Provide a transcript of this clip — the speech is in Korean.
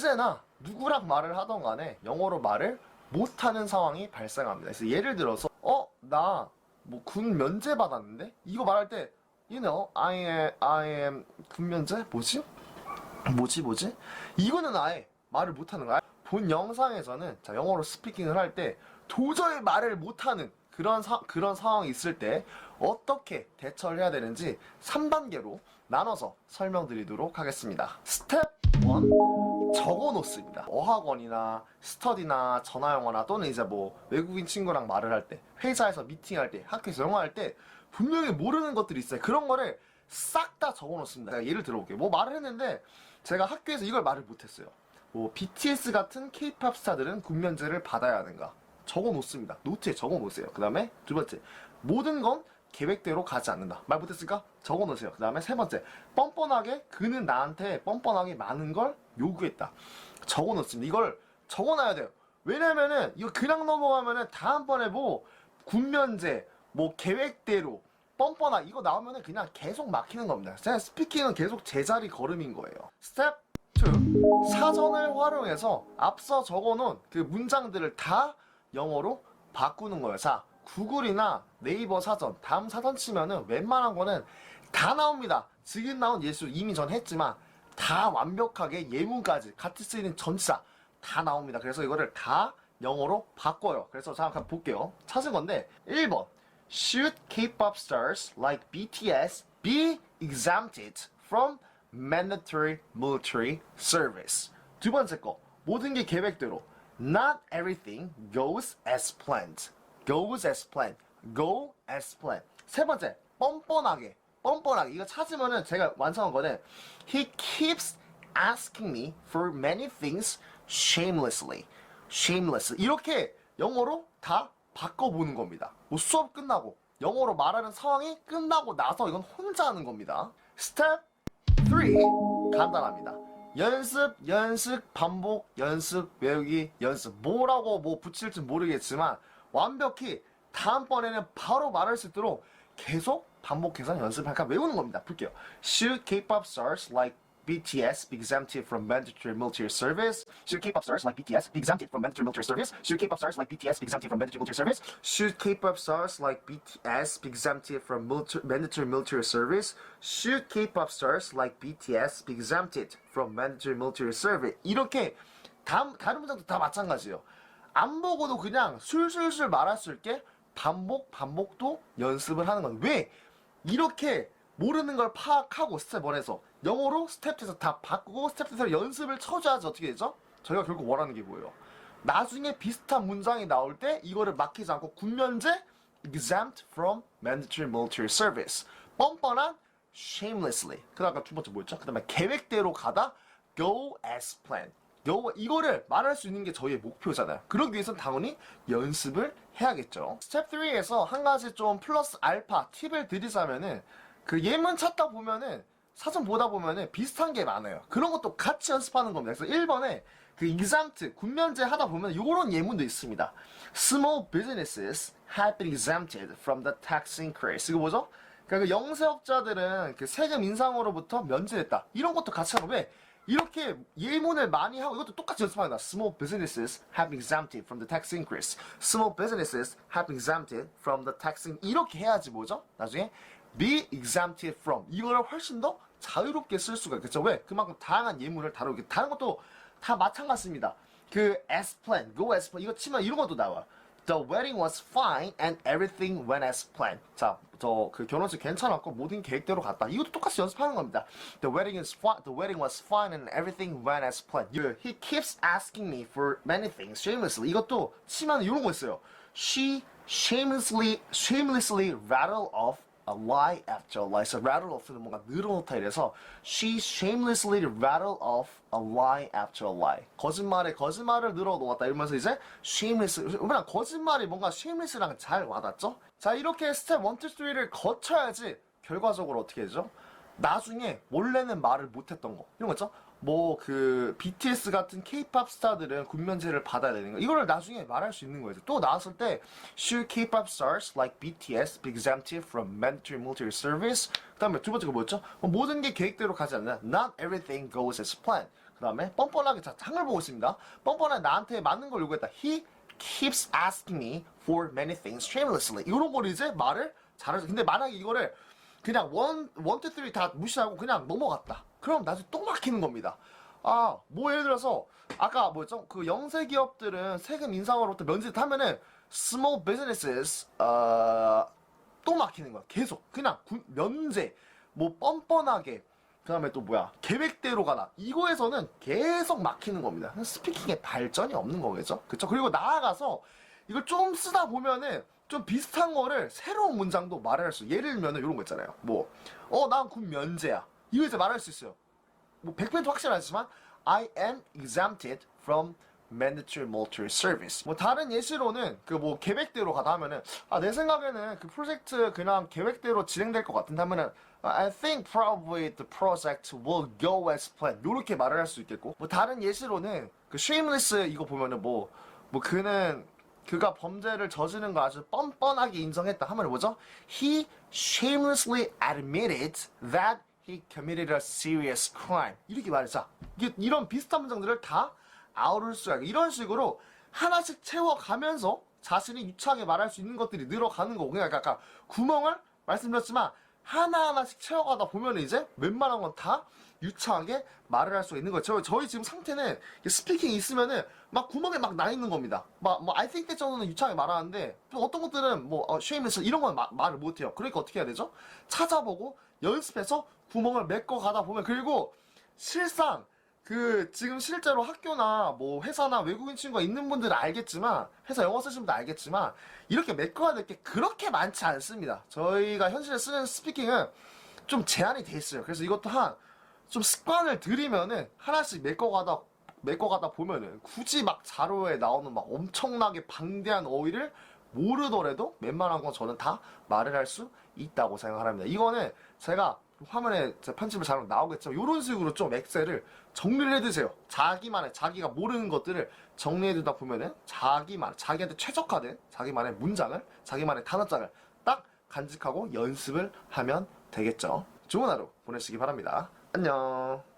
언제나 누구랑 말을 하던 간에 영어로 말을 못하는 상황이 발생합니다. 그래서 예를 들어서 어 나 뭐 군 면제 받았는데 이거 말할 때 you know I am I am 군 면제 뭐지? 뭐지 뭐지? 이거는 아예 말을 못하는 거야. 본 영상에서는 자 영어로 스피킹을 할 때 도저히 말을 못하는 그런 사, 그런 상황이 있을 때 어떻게 대처를 해야 되는지 3단계로 나눠서 설명드리도록 하겠습니다. 스텝 1 적어 놓습니다. 어학원이나 스터디나 전화 영어나 또는 이제 뭐 외국인 친구랑 말을 할 때, 회사에서 미팅할 때, 학교에서 영어할 때 분명히 모르는 것들이 있어요. 그런 거를 싹 다 적어 놓습니다. 예를 들어볼게요. 뭐 말을 했는데 제가 학교에서 이걸 말을 못했어요. 뭐 BTS 같은 K-팝 스타들은 군면제를 받아야 하는가? 적어 놓습니다. 노트에 적어 놓으세요. 그 다음에 두 번째 모든 건 계획대로 가지 않는다. 말 못했을까? 적어 놓으세요. 그 다음에 세 번째 뻔뻔하게 그는 나한테 뻔뻔하게 많은 걸 요구했다. 적어 놓습니다. 이걸 적어 놔야 돼요. 왜냐면은 이거 그냥 넘어가면은 다음번에 뭐 군면제 뭐 계획대로 뻔뻔하 이거 나오면은 그냥 계속 막히는 겁니다. 그냥 스피킹은 계속 제자리 걸음인 거예요. 스텝 2. 사전을 활용해서 앞서 적어놓은 그 문장들을 다 영어로 바꾸는 거예요. 자, 구글이나 네이버 사전, 다음 사전 치면은 웬만한 거는 다 나옵니다. 지금 나온 예수 이미 전 했지만 다 완벽하게 예문까지 같이 쓰이는 전치사 다 나옵니다. 그래서 이거를 다 영어로 바꿔요. 그래서 잠깐 볼게요. 찾은 건데 1번 Should K-pop stars like BTS be exempted from mandatory military service? 두 번째 거 모든 게 계획대로 Not everything goes as planned. Goes as planned. Go as planned. 세 번째 뻔뻔하게 뻔뻔하게 이거 찾으면은 제가 완성한 거는 He keeps asking me for many things shamelessly. shameless 이렇게 영어로 다 바꿔보는 겁니다. 뭐 수업 끝나고 영어로 말하는 상황이 끝나고 나서 이건 혼자 하는 겁니다. 스텝 3 간단합니다. 연습, 연습, 반복, 연습, 외우기, 연습. 뭐라고 뭐 붙일지 모르겠지만 완벽히 다음번에는 바로 말할 수 있도록 계속 반복해서 연습할까 외우는 겁니다. 볼게요. Should K-pop stars like BTS be exempted from mandatory military service? Should K-pop stars like BTS be exempted from mandatory military service? Should K-pop stars like BTS be exempted from mandatory military service? Should K-pop stars like BTS be exempted from mandatory military service? Should K-pop stars like BTS be exempted from mandatory military service? 이렇게 다음 다른 문장도 다 마찬가지예요. 안 보고도 그냥 술술술 말할 수 있게 반복 반복도 연습을 하는 건 왜? 이렇게 모르는 걸 파악하고 스텝 1에서 영어로 스텝 2에서 다 바꾸고 스텝 2에서 연습을 쳐줘야지 어떻게 되죠? 저희가 결국 원하는 게 뭐예요? 나중에 비슷한 문장이 나올 때 이거를 막히지 않고 군면제 exempt from mandatory military service 뻔뻔한 shamelessly 그 다음 두 번째 뭐였죠? 그 다음에 계획대로 가다 go as planned 요 이거를 말할 수 있는 게 저희의 목표잖아요. 그러기 위해서는 당연히 연습을 해야겠죠. 스텝 3에서 한 가지 좀 플러스 알파 팁을 드리자면은 그 예문 찾다 보면은 사전 보다 보면은 비슷한 게 많아요. 그런 것도 같이 연습하는 겁니다. 그래서 1번에 그 exempt 군면제 하다 보면 이런 예문도 있습니다. Small businesses have been exempted from the tax increase. 이거 뭐죠? 그러니까 그 영세업자들은 그 세금 인상으로부터 면제됐다. 이런 것도 같이 하고 왜? 이렇게 예문을 많이 하고 이것도 똑같이 연습하는 거야. Small businesses have been exempted from the tax increase. Small businesses have been exempted from the tax increase. 이렇게 해야지 뭐죠? 나중에 be exempted from 이거를 훨씬 더 자유롭게 쓸 수가 있겠죠. 왜? 그만큼 다양한 예문을 다루게. 다른 것도 다 마찬가지입니다. 그 as planned, go as planned 이거 치면 이런 것도 나와. The wedding was fine and everything went as planned. 자, 저 그 결혼식 괜찮았고 모든 계획대로 갔다. 이것도 똑같이 연습하는 겁니다. The wedding is fine. The wedding was fine and everything went as planned. You- He keeps asking me for many things shamelessly. 이것도 치면 이런 거 있어요. She shamelessly shamelessly rattle off a lie after a lie. So rattle off는 뭔가 늘어놓다 이래서 she shamelessly rattle off a lie after a lie. 거짓말에 거짓말을 늘어놓았다 이러면서 이제 shameless 그냥 거짓말이 뭔가 shameless랑 잘 와닿죠? 자 이렇게 스텝 1, 2, 3를 거쳐야지 결과적으로 어떻게 되죠? 나중에 원래는 말을 못했던 거 이런 거 있죠? 뭐 그 BTS 같은 K-pop 스타들은 군면제를 받아야 되는 거 이거를 나중에 말할 수 있는 거예요. 또 나왔을 때 Should K-pop stars like BTS be exempted from mandatory military service? 그다음에 두 번째가 뭐였죠? 뭐 모든 게 계획대로 가지 않는다. Not everything goes as planned. 그 다음에 뻔뻔하게 자 창을 보고 있습니다. 뻔뻔하게 나한테 맞는 걸 요구했다. He keeps asking me for many things shamelessly. 이런 걸 이제 말을 잘해서 근데 만약에 이거를 그냥 원, 원, 투, 쓰리 다 무시하고 그냥 넘어갔다. 그럼 나중에 또 막히는 겁니다. 아, 뭐 예를 들어서 아까 뭐였죠? 그 영세 기업들은 세금 인상으로부터 면제를 하면은 small businesses 어, 또 막히는 거야. 계속 그냥 구- 면제 뭐 뻔뻔하게 그다음에 또 뭐야 계획대로 가나 이거에서는 계속 막히는 겁니다. 스피킹의 발전이 없는 거겠죠. 그렇죠. 그리고 나아가서 이걸 좀 쓰다 보면은 좀 비슷한 거를 새로운 문장도 말할 수. 예를 들면은 이런 거 있잖아요. 뭐 어 난 군 면제야. 이거 이제 말할 수 있어요. 뭐 100% 확실하지만 I am exempted from mandatory military service. 뭐 다른 예시로는 그 뭐 계획대로 가다 하면은 아 내 생각에는 그 프로젝트 그냥 계획대로 진행될 것 같은데 하면은 I think probably the project will go as planned. 요렇게 말을 할 수 있겠고 뭐 다른 예시로는 그 shameless 이거 보면은 뭐뭐 그는 그가 범죄를 저지른 거 아주 뻔뻔하게 인정했다 하면 뭐죠? He shamelessly admitted that he committed a serious crime. 이렇게. 이게 이런 비슷한 문장들을 다 아우를 있고 이런 식으로 하나씩 채워가면서 자신이 유창하게 말할 수 있는 것들이 늘어가는 거고 그러니까 아까 구멍을 말씀드렸지만 하나하나씩 채워가다 보면 이제 웬만한 건 다 유창하게 말을 할 수가 있는 거죠. 저희 지금 상태는 스피킹 있으면은 막 구멍에 막 나 있는 겁니다. 막 뭐 I think that 정도는 유창하게 말하는데 또 어떤 것들은 뭐 어, shameless 이런 건 마- 말을 못 해요. 그러니까 어떻게 해야 되죠? 찾아보고 연습해서 구멍을 메꿔 가다 보면 그리고 실상 그 지금 실제로 학교나 뭐 회사나 외국인 친구가 있는 분들은 알겠지만 회사 영어 쓰시는 분들 알겠지만 이렇게 메꿔야 될 게 그렇게 많지 않습니다. 저희가 현실에 쓰는 스피킹은 좀 제한이 돼 있어요. 그래서 이것도 한 좀 습관을 들이면은 하나씩 메꿔가다 메꿔가다 보면은 굳이 막 자료에 나오는 막 엄청나게 방대한 어휘를 모르더라도 웬만한 건 저는 다 말을 할 수 있다고 생각합니다. 이거는 제가 화면에 제 편집을 잘하면 나오겠지만 이런 식으로 좀 엑셀을 정리를 해두세요. 자기만의 자기가 모르는 것들을 정리해두다 보면은 자기만 자기한테 최적화된 자기만의 문장을 자기만의 단어장을 딱 간직하고 연습을 하면 되겠죠. 좋은 하루 보내시기 바랍니다. 안녕.